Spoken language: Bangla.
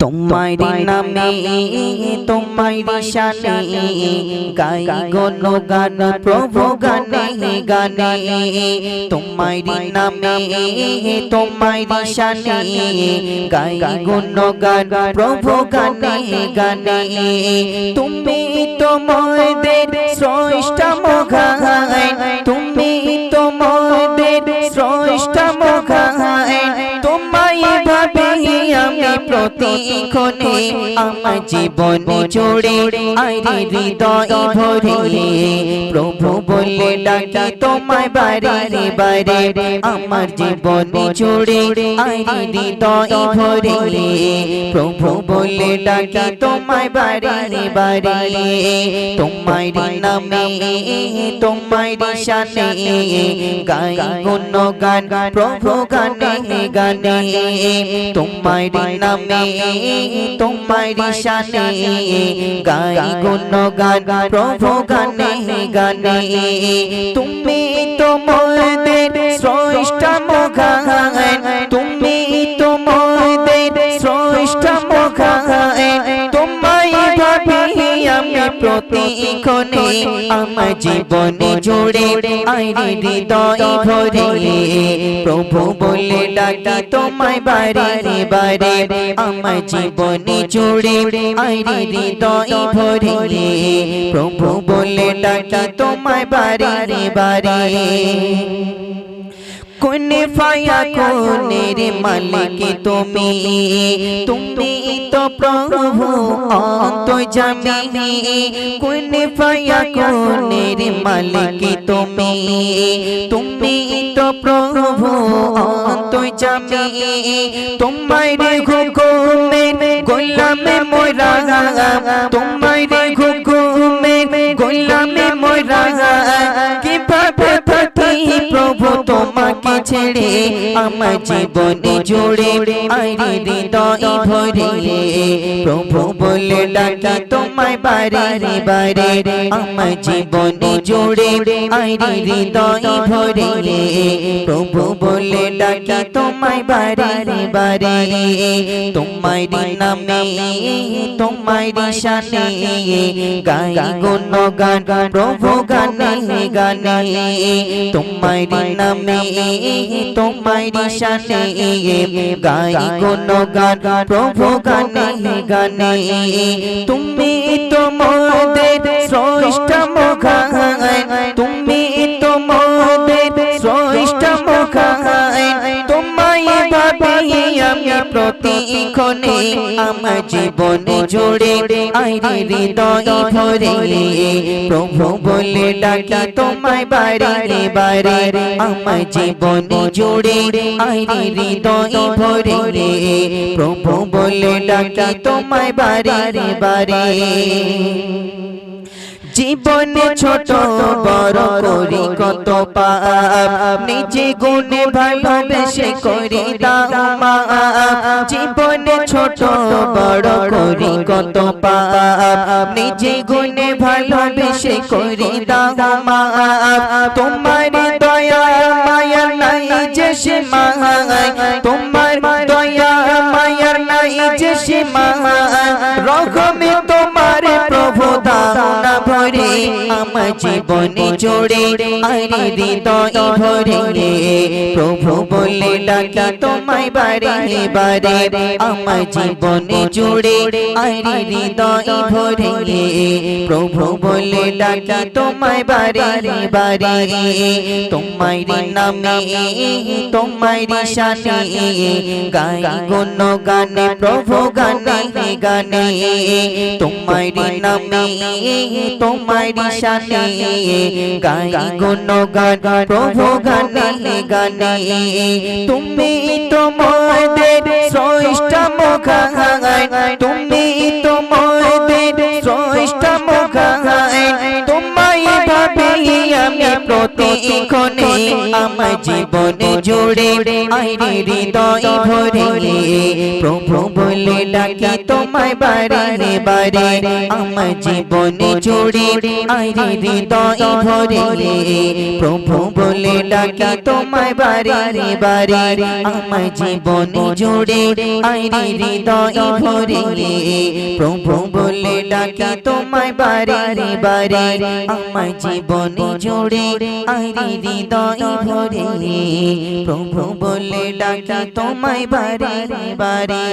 তোমার নামে তোমার শানে গাই গণ গান প্রভু গানে গানে তোমার নামে তোমার শানে গাই গণ গান প্রভু গানে গানে তুমি তোমাদের প্রতিক্ষণে আমার জীবন জোড়ে আরে হৃদয় ভরে প্রভু বলে ডাকি তোমায় বারে বারে। আমার জীবন জোড়ে আরে হৃদয় ভরে প্রভু বলে ডাকি তোমায় বারে বারে। তোমায় নামে, তোমায় শানে। গাই গুণ গান, প্রভু গানে গানে। তোমার নামে তোমার শানে গাই গুণ গান প্রভু গানে গানে। তুমি শ্রেষ্ঠ মঘায় তুমি প্রতিক্ষণে আমার জীবনে জোড়ে আইরে হৃদয় ভরে। প্রভু বলে ডাকি, তোমায় বারে বারে আমার জীবনে জোড়ে আইরে হৃদয় ভরে। প্রভু বলে ডাকি, তোমায় বারে বারে। কোনে ফায়া কোনের মালিক তুমি? তুমি তো প্রভু অন্ত জামি কোনে ফায়া কোনের মালিক তুমি? তুমি তো প্রভু অন্ত জামি তোমায় হুকুমে গোলামে মোরা তোমায় হুকুমে গোলামে মোরা ছেড়ে আমার জীবনে জোড়ে আইরে হৃদয় ভরে প্রভু বলে ডাকি তোমায় বারে বারে আমার জীবনে জোড়ে আইরে হৃদয় ভরে প্রভু বলে ডাকি তোমায় বারে বারে তোমায় নামে তোমায় শানে গাই গান গান প্রভু গানে গানে তোমায় নামে তোমায় শানে গাই গুণ গান প্রভু গানে গানে তুমি তোমাদের শ্রেষ্ঠ মুখায় তুমি তোমাদের শ্রেষ্ঠ মুখায় তোমায় ভাবি আমি প্রতিক্ষণে আমার জীবনে জোড়ে আইরে হৃদয় ভরে প্রভু বলে ডাকি তোমায় বারে বারে আমার জীবনে জোড়ে আইরে হৃদয় ভরে প্রভু বলে ডাকি তোমায় বারে বারে জীবনে ছোট বড় করি কত পাপ। নিজে গুণে ভালোবেসে করি দাও জীবনে ছোট বড় করি কত পাপ। নিজে গুণে ভালোবেসে করি দাও তোমার দয়া মায়া নাই যে সীমা তোমার দয়া মায়া নাই যে সীমা রকমে তোমার আমার জীবনে জোড়ে আরে হৃদয় ভরে প্রভু বলে ডাকি তোমায় বারে বারে। আমার জীবনে জোড়ে আরে হৃদয় ভরে প্রভু বলে ডাকি তোমায় বারে বারে। তোমায় নামে, তোমায় শানে গাই গুণ গানে, প্রভু গানে গানে। তোমায় নামে, তোমায় শানে গাই গুণ গান প্রভু গানে গানে। তুমি তোমাদের শ্রেষ্ঠ মুখায় তোমাদের শ্রেষ্ঠ মুখায় তোমায় ভাবি আমি প্রতি ক্ষণে আমার জীবনে জুড়ে আইরে হৃদয় ভরে প্রভু বলে ডাকি, তোমায় বারে বারে আমার জীবনে জুড়ে আইরে হৃদয় ভরে প্রভু বলে ডাকি, তোমায় বারে বারে আমার জীবনে জুড়ে আইরে হৃদয় ভরে প্রভু বলে ডাকি, তোমায় বারে বারে আমার জীবনে জুড়ে আইরে হৃদয় ভরে। প্রভু বলে ডাকি তোমায় বারে বারে।